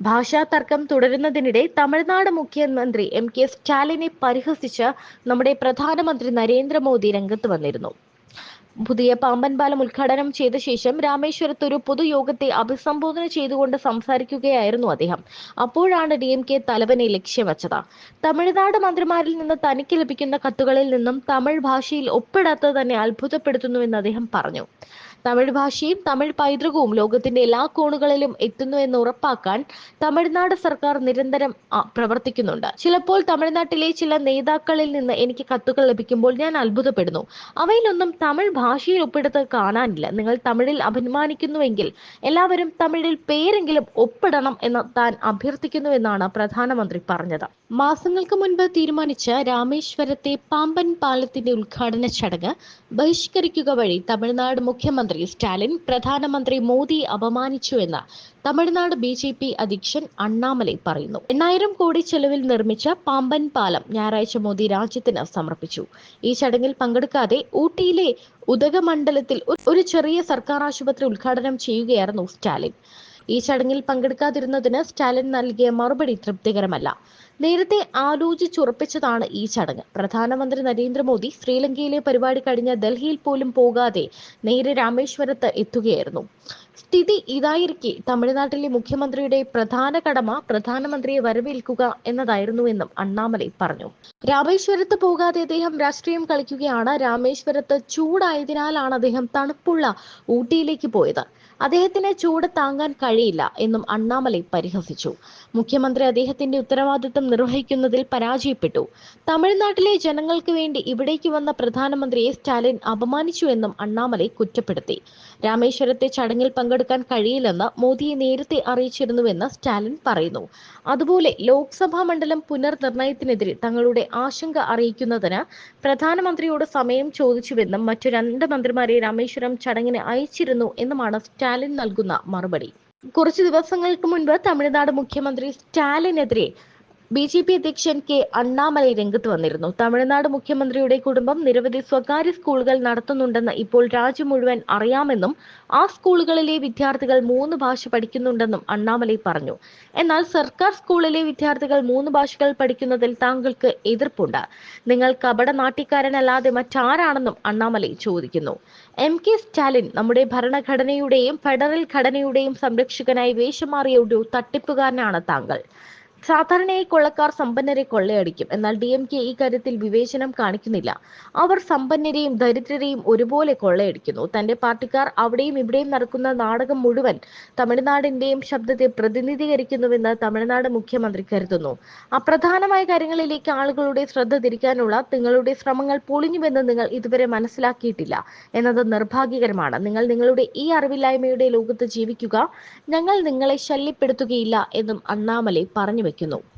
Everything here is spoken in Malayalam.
ഭാഷാ തർക്കം തുടരുന്നതിനിടെ തമിഴ്നാട് മുഖ്യമന്ത്രി എം കെ സ്റ്റാലിനെ പരിഹസിച്ച് നമ്മുടെ പ്രധാനമന്ത്രി നരേന്ദ്രമോദി രംഗത്ത് വന്നിരുന്നു. പുതിയ പാമ്പൻ പാലം ഉദ്ഘാടനം ചെയ്ത ശേഷം രാമേശ്വരത്ത് ഒരു പൊതുയോഗത്തെ അഭിസംബോധന ചെയ്തുകൊണ്ട് സംസാരിക്കുകയായിരുന്നു അദ്ദേഹം. അപ്പോഴാണ് ഡി എം കെ തലവനെ ലക്ഷ്യം വെച്ചത്. തമിഴ്നാട് മന്ത്രിമാരിൽ നിന്ന് തനിക്ക് ലഭിക്കുന്ന കത്തുകളിൽ നിന്നും തമിഴ് ഭാഷയിൽ ഒപ്പിടാത്തത് തന്നെ അത്ഭുതപ്പെടുത്തുന്നുവെന്ന് അദ്ദേഹം പറഞ്ഞു. തമിഴ് ഭാഷയും തമിഴ് പൈതൃകവും ലോകത്തിന്റെ എല്ലാ കോണുകളിലും എത്തുന്നു എന്ന് ഉറപ്പാക്കാൻ തമിഴ്നാട് സർക്കാർ നിരന്തരം പ്രവർത്തിക്കുന്നുണ്ട്. ചിലപ്പോൾ തമിഴ്നാട്ടിലെ ചില നേതാക്കളിൽ നിന്ന് എനിക്ക് കത്തുകൾ ലഭിക്കുമ്പോൾ ഞാൻ അത്ഭുതപ്പെടുന്നു. അവയിലൊന്നും തമിഴ് ഭാഷയിൽ ഒപ്പിടുത്ത് കാണാനില്ല. നിങ്ങൾ തമിഴിൽ അഭിമാനിക്കുന്നുവെങ്കിൽ എല്ലാവരും തമിഴിൽ പേരെങ്കിലും ഒപ്പിടണം എന്ന് താൻ അഭ്യർത്ഥിക്കുന്നുവെന്നാണ് പ്രധാനമന്ത്രി പറഞ്ഞത്. മാസങ്ങൾക്ക് മുൻപ് തീരുമാനിച്ച രാമേശ്വരത്തെ പാമ്പൻ പാലത്തിന്റെ ഉദ്ഘാടന ചടങ്ങ് ബഹിഷ്കരിക്കുക വഴി തമിഴ്നാട് മുഖ്യമന്ത്രി സ്റ്റാലിൻ പ്രധാനമന്ത്രി മോദി അപമാനിച്ചുവെന്ന് തമിഴ്നാട് ബി ജെ പി അധ്യക്ഷൻ അണ്ണാമലൈ പറയുന്നു. എണ്ണായിരം കോടി ചെലവിൽ നിർമ്മിച്ച പാമ്പൻ പാലം ഞായറാഴ്ച മോദി രാജ്യത്തിന് സമർപ്പിച്ചു. ഈ ചടങ്ങിൽ പങ്കെടുക്കാതെ ഊട്ടിയിലെ ഉദകമണ്ഡലത്തിൽ ഒരു ചെറിയ സർക്കാർ ആശുപത്രി ഉദ്ഘാടനം ചെയ്യുകയായിരുന്നു സ്റ്റാലിൻ. ഈ ചടങ്ങിൽ പങ്കെടുക്കാതിരുന്നതിന് സ്റ്റാലിൻ നൽകിയ മറുപടി തൃപ്തികരമല്ല. നേരത്തെ ആലോചിച്ചുറപ്പിച്ചതാണ് ഈ ചടങ്ങ്. പ്രധാനമന്ത്രി നരേന്ദ്രമോദി ശ്രീലങ്കയിലെ പരിപാടി കഴിഞ്ഞ് ഡൽഹിയിൽ പോലും പോകാതെ നേരെ രാമേശ്വരത്ത് എത്തുകയായിരുന്നു. സ്ഥിതി ഇതായിരിക്കെ. തമിഴ്നാട്ടിലെ മുഖ്യമന്ത്രിയുടെ പ്രധാന കടമ പ്രധാനമന്ത്രിയെ വരവേൽക്കുക എന്നതായിരുന്നുവെന്നും അണ്ണാമലൈ പറഞ്ഞു. രാമേശ്വരത്ത് പോകാതെ അദ്ദേഹം രാഷ്ട്രീയം കളിക്കുകയാണ്. രാമേശ്വരത്ത് ചൂടായതിനാലാണ് അദ്ദേഹം തണുപ്പുള്ള ഊട്ടിയിലേക്ക് പോയത്. അദ്ദേഹത്തിന് ചൂട് താങ്ങാൻ കഴിയില്ല എന്നും അണ്ണാമലൈ പരിഹസിച്ചു. മുഖ്യമന്ത്രി അദ്ദേഹത്തിന്റെ ഉത്തരവാദിത്തം നിർവഹിക്കുന്നതിൽ പരാജയപ്പെട്ടു. തമിഴ്നാട്ടിലെ ജനങ്ങൾക്ക് വേണ്ടി ഇവിടേക്ക് വന്ന പ്രധാനമന്ത്രിയെ സ്റ്റാലിൻ അപമാനിച്ചു എന്നും അണ്ണാമലൈ കുറ്റപ്പെടുത്തി. രാമേശ്വരത്തെ ചടങ്ങിൽ പങ്കെടുക്കാൻ കഴിയില്ലെന്ന് മോദിയെ നേരത്തെ അറിയിച്ചിരുന്നുവെന്ന് സ്റ്റാലിൻ പറയുന്നു. അതുപോലെ ലോക്സഭാ മണ്ഡലം പുനർനിർണയത്തിനെതിരെ തങ്ങളുടെ ആശങ്ക അറിയിക്കുന്നതിന് പ്രധാനമന്ത്രിയോട് സമയം ചോദിച്ചുവെന്നും മറ്റു രണ്ട് മന്ത്രിമാരെ രാമേശ്വരം ചടങ്ങിന് അയച്ചിരുന്നു എന്നുമാണ് സ്റ്റാലിൻ നൽകുന്ന മറുപടി. കുറച്ചു ദിവസങ്ങൾക്ക് മുൻപ് തമിഴ്നാട് മുഖ്യമന്ത്രി സ്റ്റാലിനെതിരെ ബി ജെ പി അധ്യക്ഷൻ കെ അണ്ണാമലൈ രംഗത്ത് വന്നിരുന്നു. തമിഴ്നാട് മുഖ്യമന്ത്രിയുടെ കുടുംബം നിരവധി സ്വകാര്യ സ്കൂളുകൾ നടത്തുന്നുണ്ടെന്ന് ഇപ്പോൾ രാജ്യം മുഴുവൻ അറിയാമെന്നും ആ സ്കൂളുകളിലെ വിദ്യാർത്ഥികൾ മൂന്ന് ഭാഷ പഠിക്കുന്നുണ്ടെന്നും അണ്ണാമലൈ പറഞ്ഞു. എന്നാൽ സർക്കാർ സ്കൂളിലെ വിദ്യാർത്ഥികൾ മൂന്ന് ഭാഷകൾ പഠിക്കുന്നതിൽ താങ്കൾക്ക് എതിർപ്പുണ്ട്. നിങ്ങൾ കപട നാട്ടിക്കാരനല്ലാതെ മറ്റാരാണെന്നും അണ്ണാമലൈ ചോദിക്കുന്നു. എം കെ സ്റ്റാലിൻ നമ്മുടെ ഭരണഘടനയുടെയും ഫെഡറൽ ഘടനയുടെയും സംരക്ഷകനായി വേഷം മാറിയ ഒരു തട്ടിപ്പുകാരനാണ് താങ്കൾ. സാധാരണയായി കൊള്ളക്കാർ സമ്പന്നരെ കൊള്ളയടിക്കും. എന്നാൽ ഡി എം കെ ഈ കാര്യത്തിൽ വിവേചനം കാണിക്കുന്നില്ല. അവർ സമ്പന്നരെയും ദരിദ്രരെയും ഒരുപോലെ കൊള്ളയടിക്കുന്നു. തന്റെ പാർട്ടിക്കാർ അവിടെയും ഇവിടെയും നടക്കുന്ന നാടകം മുഴുവൻ തമിഴ്നാടിന്റെയും ശബ്ദത്തെ പ്രതിനിധീകരിക്കുന്നുവെന്ന് തമിഴ്നാട് മുഖ്യമന്ത്രി കരുതുന്നു. അപ്രധാനമായ കാര്യങ്ങളിലേക്ക് ആളുകളുടെ ശ്രദ്ധ തിരിക്കാനുള്ള നിങ്ങളുടെ ശ്രമങ്ങൾ പൊളിഞ്ഞുവെന്ന് നിങ്ങൾ ഇതുവരെ മനസ്സിലാക്കിയിട്ടില്ല എന്നത് നിർഭാഗ്യകരമാണ്. നിങ്ങൾ നിങ്ങളുടെ ഈ അറിവില്ലായ്മയുടെ ലോകത്ത് ജീവിക്കുക. ഞങ്ങൾ നിങ്ങളെ ശല്യപ്പെടുത്തുകയില്ല എന്നും അണ്ണാമലൈ പറഞ്ഞു വെക്കുന്നു